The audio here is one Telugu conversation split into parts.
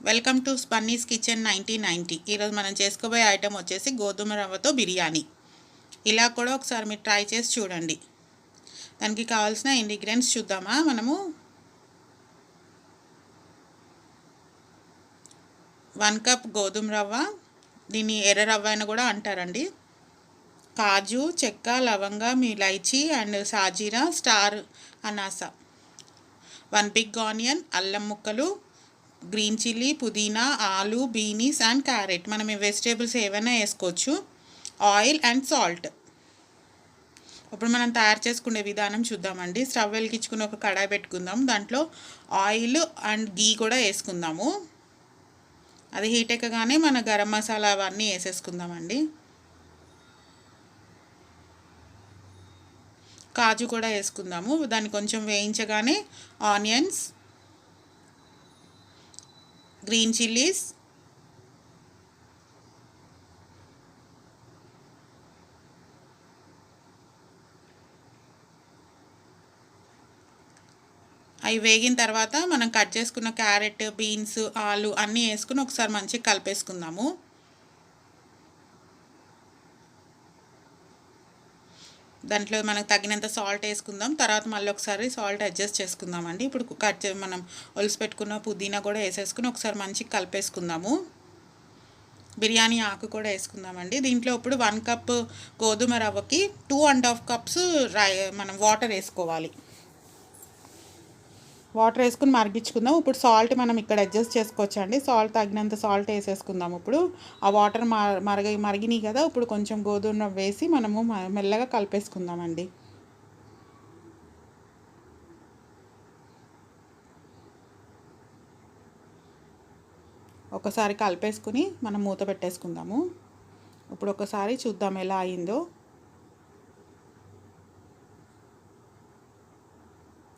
Welcome to Spanny's kitchen nineteen ninety ఈరోజు మనం చేసుకోబోయే ఐటెం వచ్చేసి గోధుమ రవ్వతో బిర్యానీ. ఇలా కూడా ఒకసారి మీరు ట్రై చేసి చూడండి. దానికి కావాల్సిన ఇంగ్రీడియంట్స్ చూద్దామా మనము? వన్ కప్ గోధుమ రవ్వ. దీన్ని ఎర్ర రవ్వ అని కూడా అంటారండి. కాజు చెక్క లవంగం ఇలైచి and shahjeera star anise. One big onion అల్లం ముక్కలు గ్రీన్ చిల్లీ పుదీనా ఆలు బీనీస్ అండ్ క్యారెట్. మనం వెజిటేబుల్స్ ఏవైనా వేసుకోవచ్చు. Oil and salt. ఇప్పుడు మనం తయారు చేసుకునే విధానం చూద్దామండి. స్టవ్ వెలిగించుకుని ఒక కడాయి పెట్టుకుందాం. దాంట్లో ఆయిల్ అండ్ గీ కూడా వేసుకుందాము. అది హీట్ ఎక్కగానే మన గరం మసాలా అవన్నీ వేసేసుకుందామండి. కాజు కూడా వేసుకుందాము. దాన్ని కొంచెం వేయించగానే ఆనియన్స్ గ్రీన్ చిల్లీస్. అవి వేగిన తర్వాత మనం కట్ చేసుకున్న క్యారెట్ బీన్స్ ఆలు అన్నీ వేసుకుని ఒకసారి మంచిగా కలిపేసుకుందాము. దాంట్లో మనకు తగినంత సాల్ట్ వేసుకుందాం. తర్వాత మళ్ళీ ఒకసారి సాల్ట్ అడ్జస్ట్ చేసుకుందామండి. ఇప్పుడు కట్ మనం ఒలిసి పెట్టుకున్న పుదీనా కూడా వేసేసుకుని ఒకసారి మంచిగా కలిపేసుకుందాము. బిర్యానీ ఆకు కూడా వేసుకుందామండి. దీంట్లో ఇప్పుడు వన్ కప్ గోధుమ రవ్వకి టూ అండ్ హాఫ్ కప్స్ రై మనం వాటర్ వేసుకోవాలి. వాటర్ వేసుకుని మరిగించుకుందాం. ఇప్పుడు సాల్ట్ మనం ఇక్కడ అడ్జస్ట్ చేసుకోవచ్చు అండి సాల్ట్ తగినంత సాల్ట్ వేసేసుకుందాం ఇప్పుడు. ఆ వాటర్ మరగ మరిగినాయి కదా. ఇప్పుడు కొంచెం గోధుమ వేసి మనము మెల్లగా కలిపేసుకుందామండి. ఒకసారి కలిపేసుకుని మనం మూత పెట్టేసుకుందాము. ఇప్పుడు ఒకసారి చూద్దాం ఎలా అయిందో.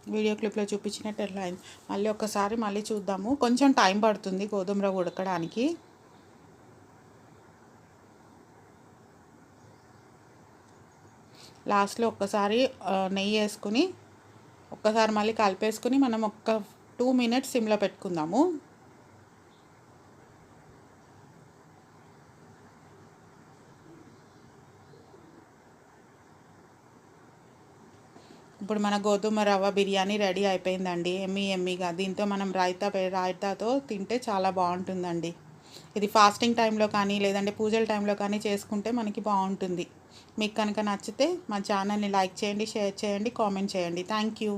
వీడియో క్లిప్లో చూపించినట్టు ఎట్లా అయింది. మళ్ళీ ఒకసారి మళ్ళీ చూద్దాము. కొంచెం టైం పడుతుంది గోధుమ రవ్వ ఉడకడానికి. లాస్ట్లో ఒక్కసారి నెయ్యి వేసుకుని ఒక్కసారి మళ్ళీ కలిపేసుకుని మనం ఒక్క టూ మినిట్స్ సిమ్లో పెట్టుకుందాము. ఇప్పుడు మన గోధుమ రవ్వ బిర్యానీ రెడీ అయిపోయిందండి. ఎమ్మీ ఎమ్మీగా. దీంతో మనం రాయితా రాయితాతో తింటే చాలా బాగుంటుందండి. ఇది ఫాస్టింగ్ టైంలో కానీ లేదంటే పూజల టైంలో కానీ చేసుకుంటే మనకి బాగుంటుంది. మీకు కనుక నచ్చితే మా ఛానల్ని లైక్ చేయండి షేర్ చేయండి కామెంట్ చేయండి. Thank you.